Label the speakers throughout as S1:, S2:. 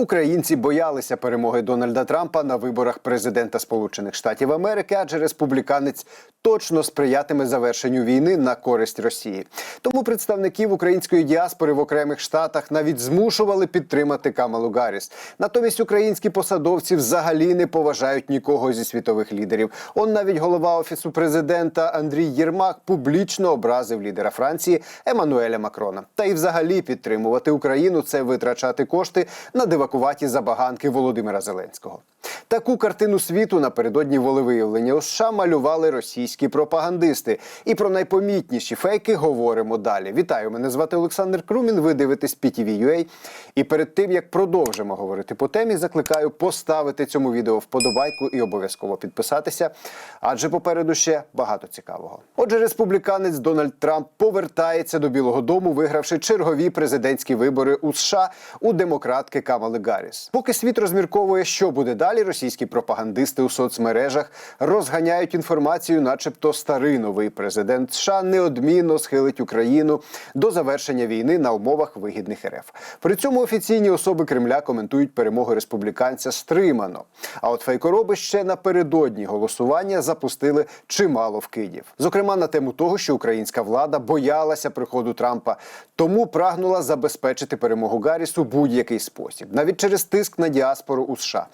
S1: Українці боялися перемоги Дональда Трампа на виборах президента Сполучених Штатів Америки, адже республіканець точно сприятиме завершенню війни на користь Росії. Тому представників української діаспори в окремих штатах навіть змушували підтримати Камалу Гарріс. Натомість українські посадовці взагалі не поважають нікого зі світових лідерів. Он навіть голова офісу президента Андрій Єрмак публічно образив лідера Франції Еммануеля Макрона. Та й взагалі підтримувати Україну це витрачати кошти на дивакуваті забаганки Володимира Зеленського. Таку картину світу напередодні волевиявлення у США малювали російські пропагандисти. І про найпомітніші фейки говоримо далі. Вітаю, мене звати Олександр Крумін. Ви дивитесь PTV.ua. І перед тим як продовжимо говорити по темі, закликаю поставити цьому відео вподобайку і обов'язково підписатися, адже попереду ще багато цікавого. Отже, республіканець Дональд Трамп повертається до Білого Дому, вигравши чергові президентські вибори у США у демократки Камали Гарріс. Поки світ розмірковує, що буде далі, російські пропагандисти у соцмережах розганяють інформацію, начебто старий новий президент США неодмінно схилить Україну до завершення війни на умовах вигідних РФ. При цьому офіційні особи Кремля коментують перемогу республіканця стримано. А от фейкороби ще напередодні голосування запустили чимало вкидів. Зокрема, на тему того, що українська влада боялася приходу Трампа, тому прагнула забезпечити перемогу Гарріс у будь-який спосіб, навіть через тиск на діаспору у США.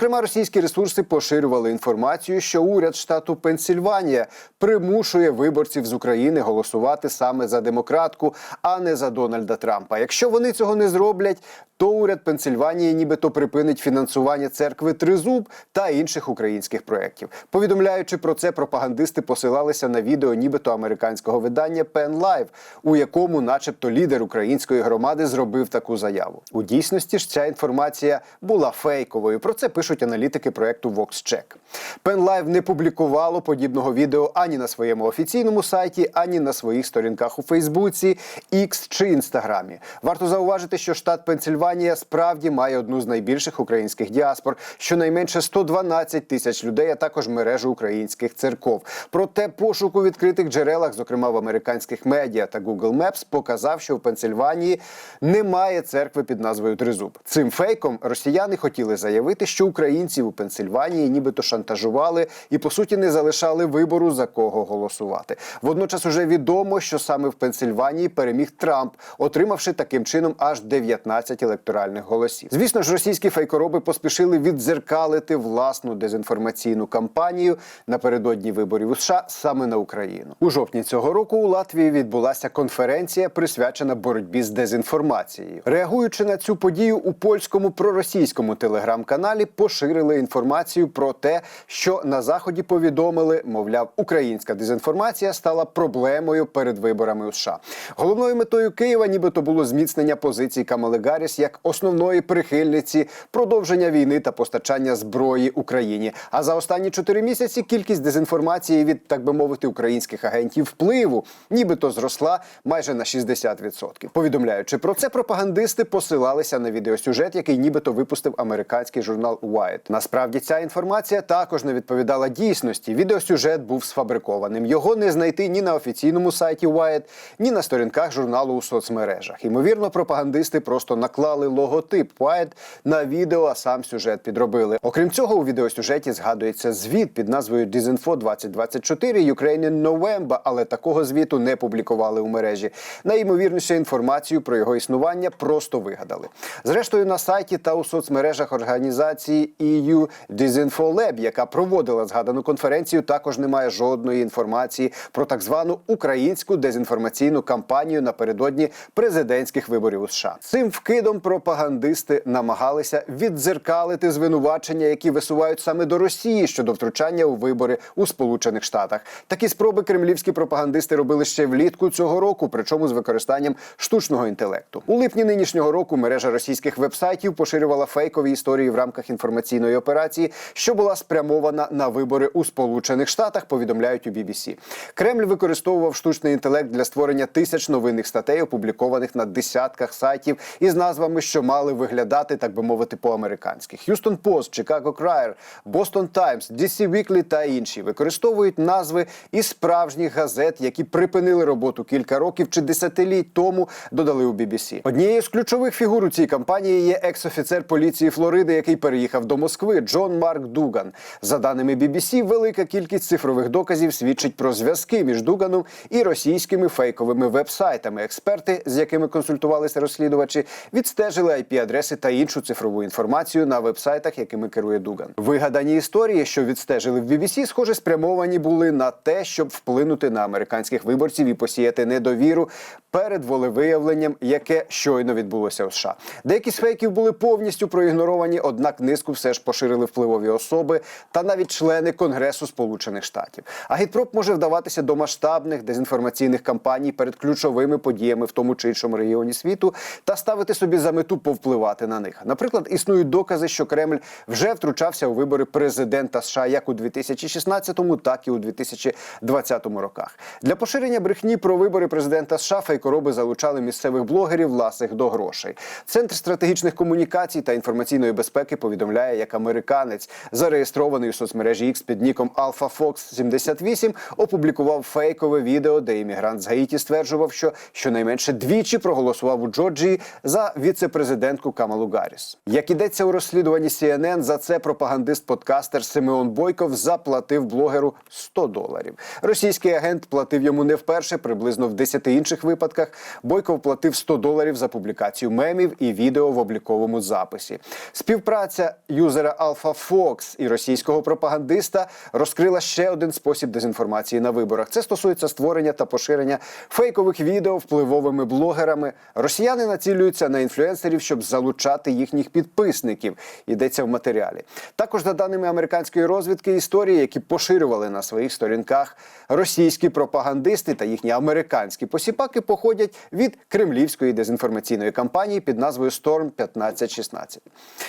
S1: Зокрема, російські ресурси поширювали інформацію, що уряд штату Пенсільванія примушує виборців з України голосувати саме за демократку, а не за Дональда Трампа. Якщо вони цього не зроблять, то уряд Пенсільванії нібито припинить фінансування церкви Тризуб та інших українських проєктів. Повідомляючи про це, пропагандисти посилалися на відео, нібито американського видання Penn Live, у якому, начебто, лідер української громади зробив таку заяву. У дійсності ж ця інформація була фейковою. Про це пишуть аналітики проекту VoxCheck. Penn Live не публікувало подібного відео ані на своєму офіційному сайті, ані на своїх сторінках у Фейсбуці, X чи Інстаграмі. Варто зауважити, що штат Пенсільванія справді має одну з найбільших українських діаспор, щонайменше 112 тисяч людей, а також мережу українських церков. Проте пошук у відкритих джерелах, зокрема в американських медіа та Google Maps, показав, що в Пенсільванії немає церкви під назвою Тризуб. Цим фейком росіяни хотіли заявити, що українців у Пенсільванії нібито шантажували і по суті не залишали вибору за кого голосувати. Водночас уже відомо, що саме в Пенсільванії переміг Трамп, отримавши таким чином аж 19 електоральних голосів. Звісно ж, російські фейкороби поспішили віддзеркалити власну дезінформаційну кампанію напередодні виборів у США саме на Україну. У жовтні цього року у Латвії відбулася конференція, присвячена боротьбі з дезінформацією. Реагуючи на цю подію, у польському проросійському телеграм-каналі поширили інформацію про те, що на заході повідомили, мовляв, українська дезінформація стала проблемою перед виборами у США. Головною метою Києва, нібито було зміцнення позицій Камали Гарріс як основної прихильниці продовження війни та постачання зброї Україні. А за останні чотири місяці кількість дезінформації від так би мовити українських агентів впливу, нібито зросла майже на 60%. Повідомляючи про це, пропагандисти посилалися на відеосюжет, який нібито випустив американський журнал Wired. Насправді ця інформація також не відповідала дійсності. Відеосюжет був сфабрикованим. Його не знайти ні на офіційному сайті Wired, ні на сторінках журналу у соцмережах. Ймовірно, пропагандисти просто наклали логотип Wired на відео, а сам сюжет підробили. Окрім цього, у відеосюжеті згадується звіт під назвою Disinfo 2024 Ukrainian November, але такого звіту не публікували у мережі. Найімовірніше інформацію про його існування просто вигадали. Зрештою, на сайті та у соцмережах організації EU Disinfo Lab, яка проводила згадану конференцію, також немає жодної інформації про так звану українську дезінформаційну кампанію напередодні президентських виборів у США. Цим вкидом пропагандисти намагалися віддзеркалити звинувачення, які висувають саме до Росії щодо втручання у вибори у Сполучених Штатах. Такі спроби кремлівські пропагандисти робили ще влітку цього року, причому з використанням штучного інтелекту. У липні нинішнього року мережа російських вебсайтів поширювала фейкові історії в рамках інформаційної операції, що була спрямована на вибори у Сполучених Штатах. Повідомляють у BBC. Кремль використовував штучний інтелект для створення тисяч новинних статей, опублікованих на десятках сайтів із назвами, що мали виглядати, так би мовити, по-американськи. Houston Post, Chicago Crier, Boston Times, DC Weekly та інші використовують назви із справжніх газет, які припинили роботу кілька років чи десятиліть тому. Додали у BBC. Однією з ключових фігур у цій кампанії є екс-офіцер поліції Флориди, який переїхав до Москви. Джон Марк Дуган. За даними BBC, велика кількість цифрових доказів свідчить про зв'язки між Дуганом і російськими фейковими веб-сайтами. Експерти, з якими консультувалися розслідувачі, відстежили IP-адреси та іншу цифрову інформацію на веб-сайтах, якими керує Дуган. Вигадані історії, що відстежили в BBC, схоже, спрямовані були на те, щоб вплинути на американських виборців і посіяти недовіру перед волевиявленням, яке щойно відбулося у США. Деякі з фейків були повністю проігноровані, однак низку все ж поширили впливові особи та навіть члени Конгресу Сполучених Штатів. Агітпроп може вдаватися до масштабних дезінформаційних кампаній перед ключовими подіями в тому чи іншому регіоні світу та ставити собі за мету повпливати на них. Наприклад, існують докази, що Кремль вже втручався у вибори президента США як у 2016, так і у 2020 роках. Для поширення брехні про вибори президента США фейкороби залучали місцевих блогерів власних до грошей. Центр стратегічних комунікацій та інформаційної безпеки повідомляє, як американець, зареєстрований у соцмережі X під ніком AlphaFox 78, опублікував фейкове відео, де іммігрант з Гаїті стверджував, що щонайменше двічі проголосував у Джорджії за віце-президентку Камалу Гарріс. Як ідеться у розслідуванні CNN, за це пропагандист-подкастер Симеон Бойков заплатив блогеру 100 доларів. Російський агент платив йому не вперше, приблизно в 10 інших випадках. Бойков платив 100 доларів за публікацію мемів і відео в обліковому записі. Співпраця юзера Alpha Fox і російського пропагандиста розкрила ще один спосіб дезінформації на виборах. Це стосується створення та поширення фейкових відео впливовими блогерами. Росіяни націлюються на інфлюенсерів, щоб залучати їхніх підписників. Йдеться в матеріалі. Також за даними американської розвідки, історії, які поширювали на своїх сторінках російські пропагандисти та їхні американські посіпаки, походять від кремлівської дезінформаційної кампанії під назвою Storm 1516.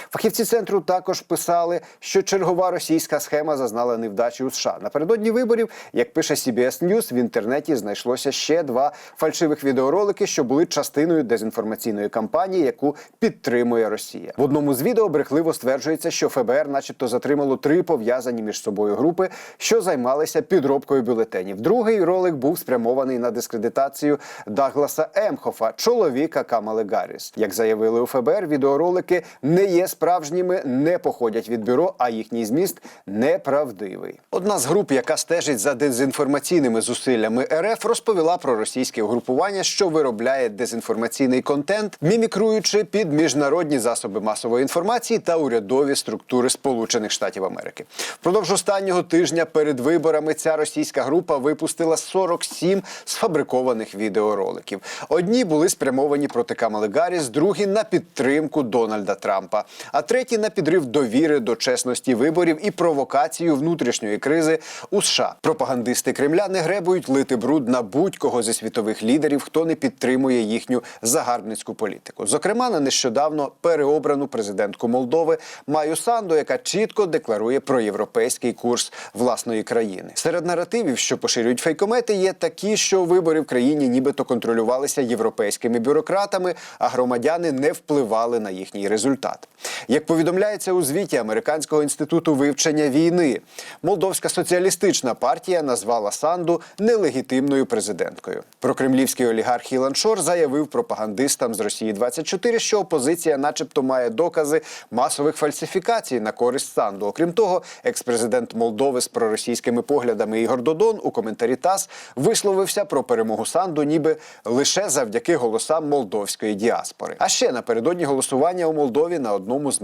S1: Фахівці центру також писали, що чергова російська схема зазнала невдачі у США. Напередодні виборів, як пише CBS News, в інтернеті знайшлося ще два фальшивих відеоролики, що були частиною дезінформаційної кампанії, яку підтримує Росія. В одному з відео брехливо стверджується, що ФБР, начебто, затримало три пов'язані між собою групи, що займалися підробкою бюлетенів. Другий ролик був спрямований на дискредитацію Дагласа Емхофа, чоловіка Камали Гарріс. Як заявили у ФБР, відеоролики не є справжніми, не походять від бюро, а їхній зміст неправдивий. Одна з груп, яка стежить за дезінформаційними зусиллями РФ, розповіла про російське угрупування, що виробляє дезінформаційний контент, мімікруючи під міжнародні засоби масової інформації та урядові структури Сполучених Штатів Америки. Впродовж останнього тижня перед виборами ця російська група випустила 47 сфабрикованих відеороликів. Одні були спрямовані проти Камали Гарріс, другі на підтримку Дональда Трампа, а треті на підрив довіри до чесності виборів і провокацію внутрішньої кризи у США. Пропагандисти Кремля не гребують лити бруд на будь-кого зі світових лідерів, хто не підтримує їхню загарбницьку політику. Зокрема, на нещодавно переобрану президентку Молдови Маю Санду, яка чітко декларує про європейський курс власної країни. Серед наративів, що поширюють фейкомети, є такі, що вибори в країні нібито контролювалися європейськими бюрократами, а громадяни не впливали на їхній результат. Як повідомляється у звіті Американського інституту вивчення війни, Молдовська соціалістична партія назвала Санду нелегітимною президенткою. Прокремлівський олігарх Ілан Шор заявив пропагандистам з Росії 24 що опозиція, начебто, має докази масових фальсифікацій на користь Санду. Окрім того, екс-президент Молдови з проросійськими поглядами Ігор Додон у коментарі ТАСС висловився про перемогу Санду, ніби лише завдяки голосам молдовської діаспори. А ще напередодні голосування у Молдові на одному з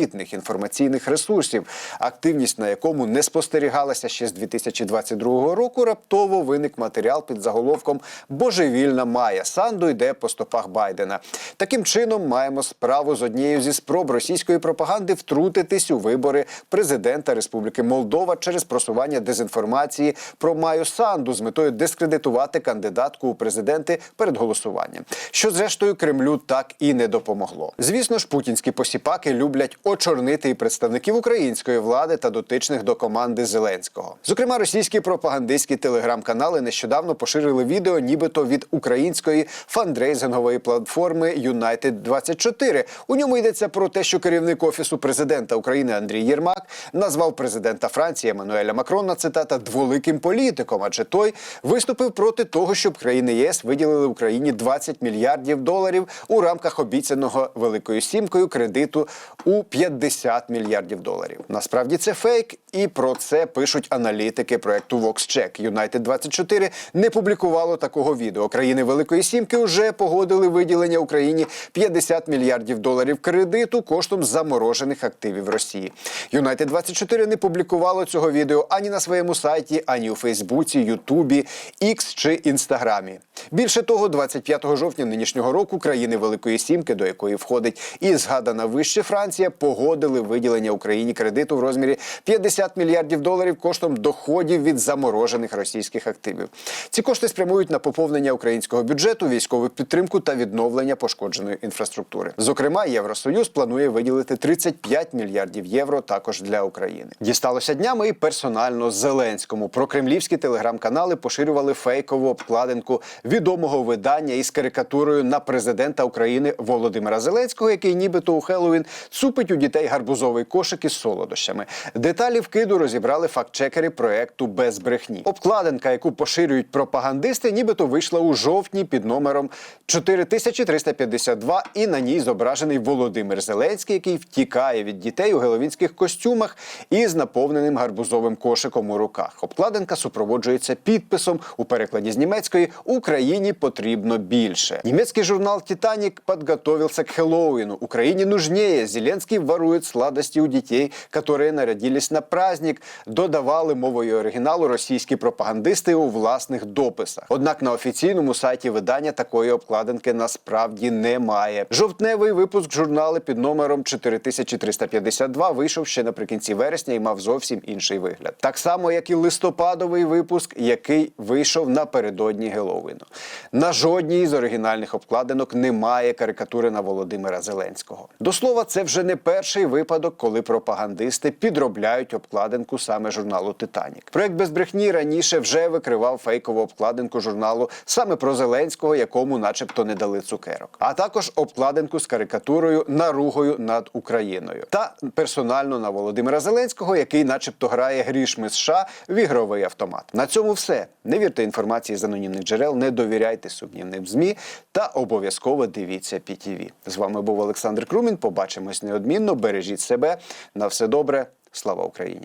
S1: малопомітних інформаційних ресурсів, активність на якому не спостерігалася ще з 2022 року. Раптово виник матеріал під заголовком Божевільна Майя Санду йде по стопах Байдена. Таким чином маємо справу з однією зі спроб російської пропаганди втрутитись у вибори президента Республіки Молдова через просування дезінформації про Маю Санду з метою дискредитувати кандидатку у президенти перед голосуванням, що зрештою Кремлю так і не допомогло. Звісно ж, путінські посіпаки люблять очорнити і представників української влади та дотичних до команди Зеленського. Зокрема, російські пропагандистські телеграм-канали нещодавно поширили відео, нібито від української фандрейзингової платформи United 24 У ньому йдеться про те, що керівник офісу президента України Андрій Єрмак назвав президента Франції Еммануеля Макрона цитата дволиким політиком, адже той виступив проти того, щоб країни ЄС виділили Україні 20 мільярдів доларів у рамках обіцяного Великою Сімкою кредиту у 50 мільярдів доларів. Насправді це фейк, і про це пишуть аналітики проекту VoxCheck. United 24 не публікувало такого відео. Країни Великої Сімки вже погодили виділення Україні 50 мільярдів доларів кредиту коштом заморожених активів Росії. United 24 не публікувало цього відео ані на своєму сайті, ані у Фейсбуці, Ютубі, X чи Інстаграмі. Більше того, 25 жовтня нинішнього року країни Великої Сімки, до якої входить і згадана вище Франція, погодили виділення Україні кредиту в розмірі 50 мільярдів доларів коштом доходів від заморожених російських активів. Ці кошти спрямують на поповнення українського бюджету, військову підтримку та відновлення пошкодженої інфраструктури. Зокрема, Євросоюз планує виділити 35 мільярдів євро також для України. Дісталося днями і персонально Зеленському. Прокремлівські телеграм-канали поширювали фейкову обкладинку відомого видання із карикатурою на президента України Володимира Зеленського, який нібито у Хеллоуін цупить у дітей гарбузовий кошик із солодощами. Деталі вкиду розібрали фактчекери проекту без брехні. Обкладинка, яку поширюють пропагандисти, нібито вийшла у жовтні під номером 4352, і на ній зображений Володимир Зеленський, який втікає від дітей у геловінських костюмах із наповненим гарбузовим кошиком у руках. Обкладинка супроводжується підписом у перекладі з німецької Україні потрібно більше. Німецький журнал Титанік підготовився к Хэллоуину. Україні нужнее. Зеленський ворує сладості у дітей, які народились на праздник. Додавали мовою оригіналу російські пропагандисти у власних дописах. Однак на офіційному сайті видання такої обкладинки насправді немає. Жовтневий випуск журналу під номером 4352 вийшов ще наприкінці вересня і мав зовсім інший вигляд. Так само, як і листопадовий випуск, який вийшов напередодні Геловіну. На жодній з оригінальних обкладинок немає карикатури на Володимира Зеленського. До слова, це вже не перший випадок, коли пропагандисти підробляють обкладинку саме журналу Титанік. Проект без брехні раніше вже викривав фейкову обкладинку журналу саме про Зеленського, якому, начебто, не дали цукерок, а також обкладинку з карикатурою наругою над Україною та персонально на Володимира Зеленського, який, начебто, грає грішми США в ігровий автомат. На цьому все. Не вірте інформації з анонімних джерел, не довіряйте сумнівним змі та обов'язково дивіться PTV. З вами був Олександр Крумін. Побачимось неодмінно. Бережіть себе. На все добре. Слава Україні!